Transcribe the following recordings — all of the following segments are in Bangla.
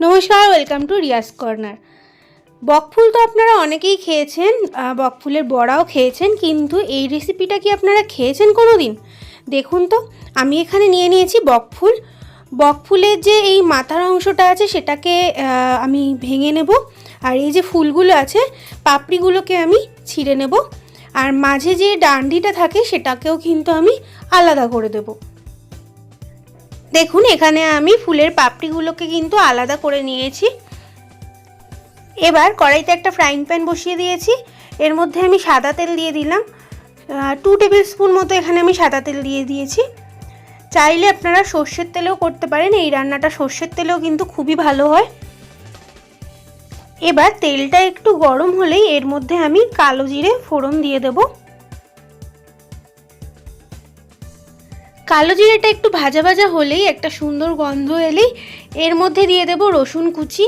নমস্কার ওয়েলকাম টু রিয়াস কর্নার বকফুল তো আপনারা অনেকেই খেয়েছেন বকফুলের বড়াও খেয়েছেন, কিন্তু এই রেসিপিটা কি আপনারা খেয়েছেন কোনো দিন দেখুন তো, আমি এখানে নিয়ে নিয়েছি বকফুল বকফুলের যে এই মাথার অংশটা আছে, সেটাকে আমি ভেঙে নেব, আর এই যে ফুলগুলো আছে, পাপড়িগুলোকে আমি ছিঁড়ে নেব, আর মাঝে যে ডান্ডিটা থাকে, সেটাকেও কিন্তু আমি আলাদা করে দেবো। দেখুন, এখানে আমি ফুলের পাপড়িগুলোকে কিন্তু আলাদা করে নিয়েছি। এবার কড়াইতে একটা ফ্রাইং প্যান বসিয়ে দিয়েছি। এর মধ্যে আমি সাদা তেল দিয়ে দিলাম। টু টেবিল স্পুন মতো এখানে আমি সাদা তেল দিয়ে দিয়েছি। চাইলে আপনারা সর্ষের তেলেও করতে পারেন। এই রান্নাটা সর্ষের তেলেও কিন্তু খুবই ভালো হয়। এবার তেলটা একটু গরম হলেই এর মধ্যে আমি কালো জিরে ফোড়ন দিয়ে দেবো। কালো জিরেটা একটু ভাজা ভাজা হলেই একটা সুন্দর গন্ধ এলেই এর মধ্যে দিয়ে দেব রসুন কুচি।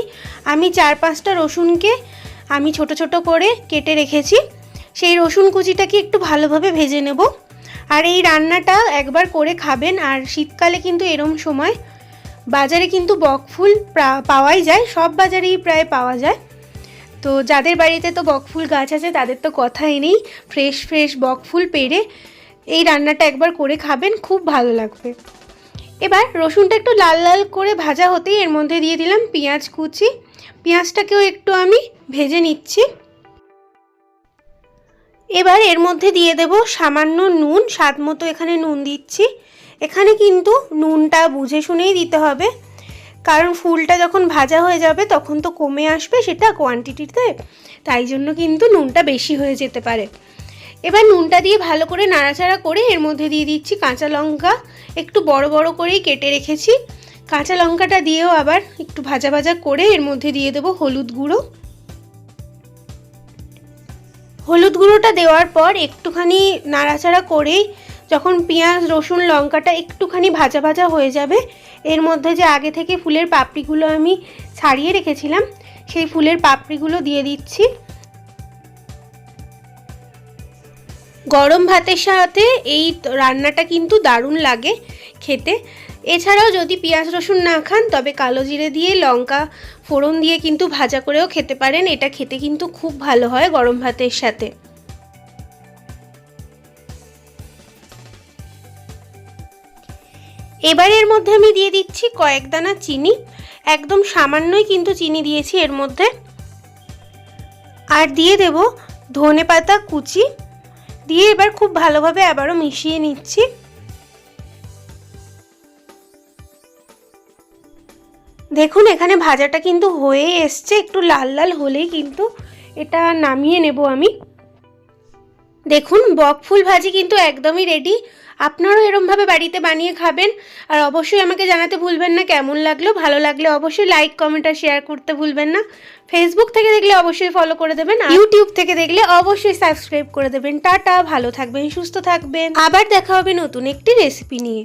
আমি চার পাঁচটা রসুনকে আমি ছোট ছোট করে কেটে রেখেছি। সেই রসুন কুচিটাকে একটু ভালোভাবে ভেজে নেব। আর এই রান্নাটা একবার করে খাবেন। আর শীতকালে কিন্তু এরম সময় বাজারে কিন্তু বকফুল পাওয়াই যায়। সব বাজারেই প্রায় পাওয়া যায়। তো যাদের বাড়িতে তো বকফুল গাছ আছে, তাদের তো কথাই নেই। ফ্রেশ ফ্রেশ বকফুল পেরে এই রান্নাটা একবার করে খাবেন, খুব ভালো লাগবে। এবার রসুনটা একটু লাল লাল করে ভাজা হতেই এর মধ্যে দিয়ে দিলাম পেঁয়াজ কুচি। পেঁয়াজটাকেও একটু আমি ভেজে নিচ্ছি। এবার এর মধ্যে দিয়ে দেব সামান্য নুন, স্বাদ মতো এখানে নুন দিচ্ছি। এখানে কিন্তু নুনটা বুঝে শুনেই দিতে হবে। কারণ ফুলটা যখন ভাজা হয়ে যাবে তখন তো কমে আসবে সেটা কোয়ান্টিটিতে তাই জন্য কিন্তু নুনটা বেশি হয়ে যেতে পারে। এবার নুনটা দিয়ে ভালো করে নাড়াচাড়া করে এর মধ্যে দিয়ে দিচ্ছি কাঁচা লঙ্কা। একটু বড় বড় করেই কেটে রেখেছি। কাঁচা লঙ্কাটা দিয়েও আবার একটু ভাজা ভাজা করে এর মধ্যে দিয়ে দেবো হলুদ গুঁড়ো। হলুদ গুঁড়োটা দেওয়ার পর একটুখানি নাড়াচাড়া করেই যখন পেঁয়াজ, রসুন, লঙ্কাটা একটুখানি ভাজা ভাজা হয়ে যাবে, এর মধ্যে যে আগে থেকে ফুলের পাপড়িগুলো আমি ছাড়িয়ে রেখেছিলাম, সেই ফুলের পাপড়িগুলো দিয়ে দিচ্ছি। গরম ভাতের সাথে এই রান্নাটা কিন্তু দারুণ লাগে খেতে। এছাড়াও যদি পেঁয়াজ রসুন না খান, তবে কালো জিরে দিয়ে, লঙ্কা ফোড়ন দিয়ে কিন্তু ভাজা করেও খেতে পারেন। এটা খেতে কিন্তু খুব ভালো হয় গরম ভাতের সাথে। এবারের মধ্যে আমি দিয়ে দিচ্ছি কয়েক দানা চিনি। একদম সামান্যই কিন্তু চিনি দিয়েছি এর মধ্যে। আর দিয়ে দেব ধনে পাতা কুচি। দিয়ে এবার খুব ভালোভাবে আবারও মিশিয়ে নিচ্ছি। দেখুন, এখানে ভাজাটা কিন্তু হয়ে এসছে। একটু লাল লাল হলেই কিন্তু এটা নামিয়ে নেব আমি। দেখুন বক ফুল ভাজি কিন্তু একদমই রেডি আপনারাও এরমভাবে বাড়িতে বানিয়ে খাবেন। আর অবশ্যই আমাকে জানাতে ভুলবেন না কেমন লাগল, ভালো লাগলে অবশ্যই লাইক কমেন্ট আর শেয়ার করতে ভুলবেন না। ফেসবুক থেকে দেখলে অবশ্যই ফলো করে দেবেন ইউটিউব থেকে দেখলে অবশ্যই সাবস্ক্রাইব করে দেবেন। টাটা, ভালো থাকবেন, সুস্থ থাকবেন। আবার দেখা হবে নতুন একটি রেসিপি নিয়ে।